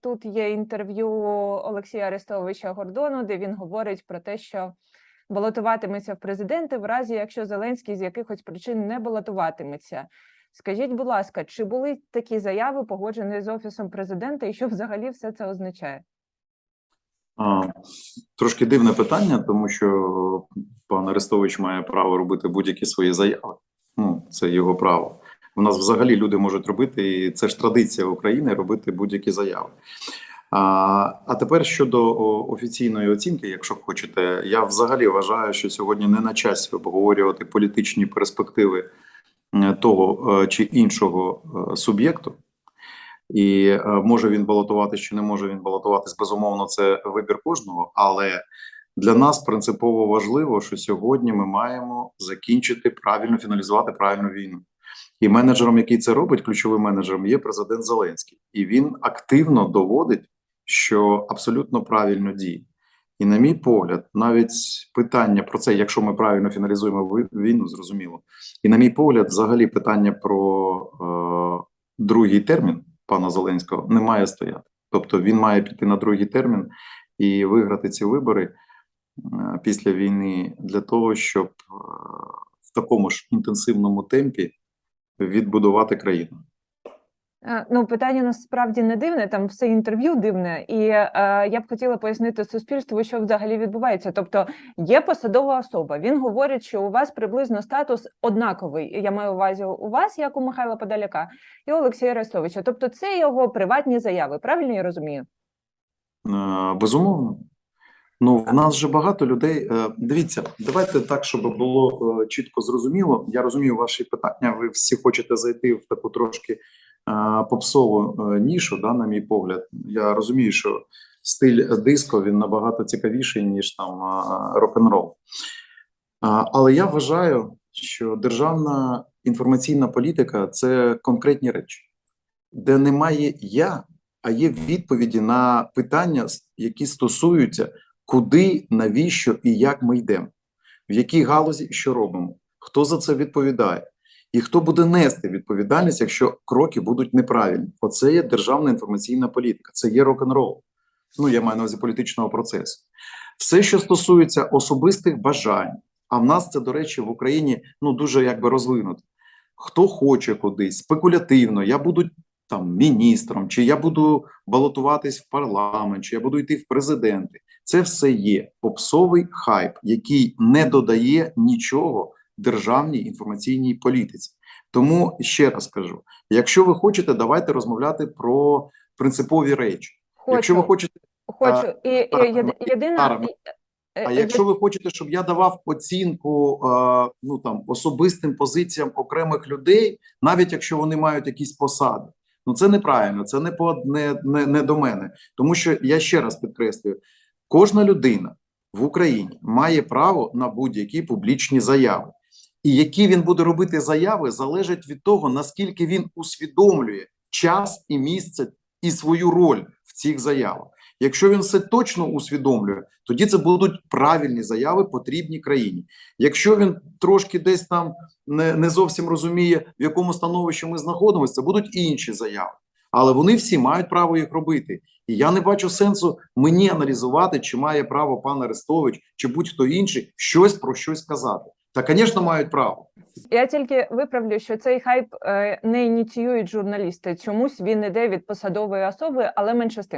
тут є інтерв'ю Олексія Арестовича Гордону, де він говорить про те, що балотуватиметься в президенти в разі, якщо Зеленський з якихось причин не балотуватиметься. Скажіть, будь ласка, чи були такі заяви погоджені з офісом президента, і що взагалі все це означає? А, Трошки дивне питання, тому що пан Арестович має право робити будь-які свої заяви. Ну, це його право. У нас взагалі люди можуть робити, і це ж традиція України робити будь-які заяви. А, а тепер щодо офіційної оцінки, якщо хочете, я взагалі вважаю, що сьогодні не на часі обговорювати політичні перспективи е, того е, чи іншого е, суб'єкту. І може він балотуватись чи не може він балотуватись, безумовно, це вибір кожного. Але для нас принципово важливо, що сьогодні ми маємо закінчити правильно фіналізувати правильну війну. І менеджером, який це робить, ключовим менеджером, є президент Зеленський, і він активно доводить, що абсолютно правильно діє. І, на мій погляд, навіть питання про це, якщо ми правильно фіналізуємо війну, зрозуміло. І, на мій погляд, взагалі питання про е, другий термін пана Зеленського не має стояти. Тобто він має піти на другий термін і виграти ці вибори е, після війни для того, щоб е, в такому ж інтенсивному темпі відбудувати країну. Е, Ну, питання насправді не дивне, там все інтерв'ю дивне, і е, я б хотіла пояснити суспільству, що взагалі відбувається. Тобто є посадова особа. Він говорить, що у вас приблизно статус однаковий. Я маю увазі у вас, як у Михайла Подоляка, і Олексія Арестовича. Тобто, це його приватні заяви. Правильно я розумію? Е, Безумовно. Ну, в нас же багато людей. Е, Дивіться, давайте так, щоб було е, чітко зрозуміло. Я розумію ваші питання. Ви всі хочете зайти в таку трошки е, попсову нішу, да, на мій погляд. Я розумію, що стиль диско він набагато цікавіший, ніж там е, рок-н-рол. Але я вважаю, що державна інформаційна політика це конкретні речі, де немає я, а є відповіді на питання, які стосуються куди, навіщо і як ми йдемо, в якій галузі і що робимо, хто за це відповідає, і хто буде нести відповідальність, якщо кроки будуть неправильні. Оце є державна інформаційна політика, це є рок-н-рол. Ну, я маю на увазі політичного процесу. Все, що стосується особистих бажань, а в нас це, до речі, в Україні ну дуже якби розвинуто. Хто хоче кудись спекулятивно, я буду там міністром, чи я буду балотуватись в парламент, чи я буду йти в президенти. Це все є попсовий хайп, який не додає нічого державній інформаційній політиці. Тому ще раз кажу: якщо ви хочете, давайте розмовляти про принципові речі. Хочу, Якщо ви хочете, хочу. І, і Тара, єдина е, а е, якщо ви хочете, щоб я давав оцінку е, ну там особистим позиціям окремих людей, навіть якщо вони мають якісь посади, ну це неправильно, це не по не, не, не до мене. Тому що я ще раз підкреслюю: кожна людина в Україні має право на будь-які публічні заяви. І які він буде робити заяви, залежить від того, наскільки він усвідомлює час і місце і свою роль в цих заявах. Якщо він все точно усвідомлює, тоді це будуть правильні заяви, потрібні країні. Якщо він трошки десь там не, не зовсім розуміє, в якому становищі ми знаходимося, це будуть інші заяви. Але вони всі мають право їх робити. І я не бачу сенсу мені аналізувати, чи має право пан Арестович, чи будь-хто інший щось про щось казати. Та, звісно, мають право. Я тільки виправлю, що цей хайп е, не ініціюють журналісти. Чомусь він іде від посадової особи, але менше з тим.